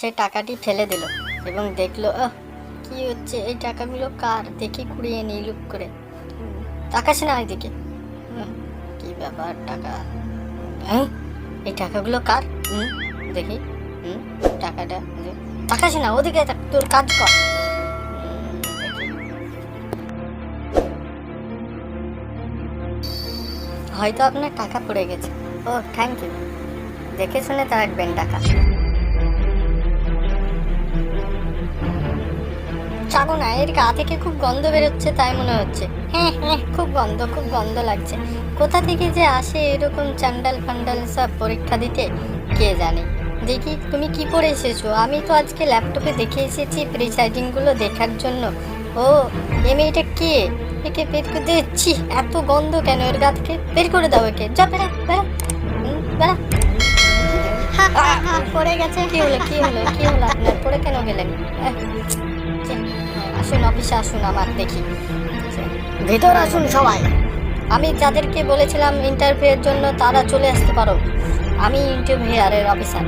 সে টাকাটি ফেলে দিল এবং দেখল কি হচ্ছে? এই টাকাগুলো কার? দেখি কুড়িয়ে নিই লুক করে। তাকাস না হুম, কি ব্যাপার টাকা? হ্যাঁ এই টাকাগুলো কার? হুম, দেখি। টাকাটা তাকাস না ওদিকে তোর কাজ কর। হয়তো আপনার টাকা পড়ে গেছে। Oh thank you. দেখে শুনে রাখবেন টাকা। চাগো না, এর গা থেকে খুব গন্ধ বেরোচ্ছে, তাই মনে হচ্ছে। হ্যাঁ হ্যাঁ খুব গন্ধ খুব গন্ধ লাগছে। কোথা থেকে যে আসে এরকম চান্ডাল ফান্ডাল সব পরীক্ষা দিতে, কে জানে? দেখি, তুমি কি পড়ে এসেছ? আমি তো আজকে ল্যাপটপে দেখে এসেছি প্রিসাইডিংগুলো দেখার জন্য। ও, এ মেয়েটা কে? একে বের করে দিচ্ছি এত গন্ধ কেন? এর গা থেকে বের করে দাও একে। যা, বেড়া বেড়া। বেড়া। পড়ে গেছে। কি হলো কি হলো কি হলো আপনার? পড়ে কেন? অফিসে আসুন আমার দেখি। ভেতর আসুন সবাই। আমি যাদেরকে বলেছিলাম ইন্টারভিউয়ের জন্য তারা চলে আসতে পারো। আমি ইন্টারভিউয়ারের অফিসার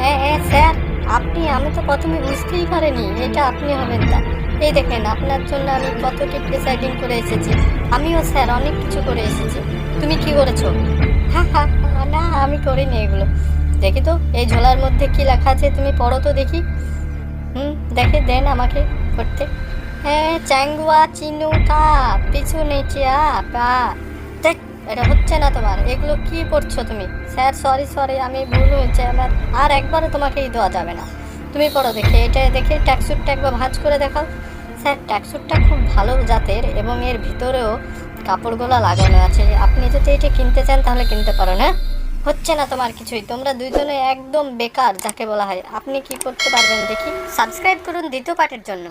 হ্যাঁ হ্যাঁ স্যার, আপনি, আমি তো প্রথমে বুঝতেই পারিনি, এটা আপনি হবেন তা। এই দেখেন, আপনার জন্য আমি কতটি প্রিসাইডিং করে এসেছি। আমিও স্যার, অনেক কিছু করে এসেছি। তুমি কি করেছ? হ্যাঁ হ্যাঁ না, আমি করিনি এগুলো। দেখি তো, এই ঝোলার মধ্যে কি লেখা আছে, তুমি পড়ো তো দেখি। হুম, দেখে দেন আমাকে পড়তে চ্যাংগুয়া চিনুকা পিছু আ পা দেখ, এটা হচ্ছে না তোমার, এগুলো কি পড়ছো তুমি? স্যার সরি সরি আমি ভুল হয়েছে, আমার আর একবারও তোমাকে এই দেওয়া যাবে না। তুমি পড়ো দেখে, এটা দেখে ট্যাক্সুটটা একবার ভাঁজ করে দেখাও। স্যার ট্যাক্সুটটা খুব ভালো জাতের এবং এর ভিতরেও কাপড়গুলো লাগানো আছে। আপনি যদি এটা কিনতে চান, তাহলে কিনতে পারেন হ্যাঁ হচ্ছে না তোমার কিছুই, তোমরা দুইজনে একদম বেকার, যাকে বলা হয়। আপনি কি করতে পারবেন দেখি? সাবস্ক্রাইব করুন দ্বিতীয় পার্টের জন্য।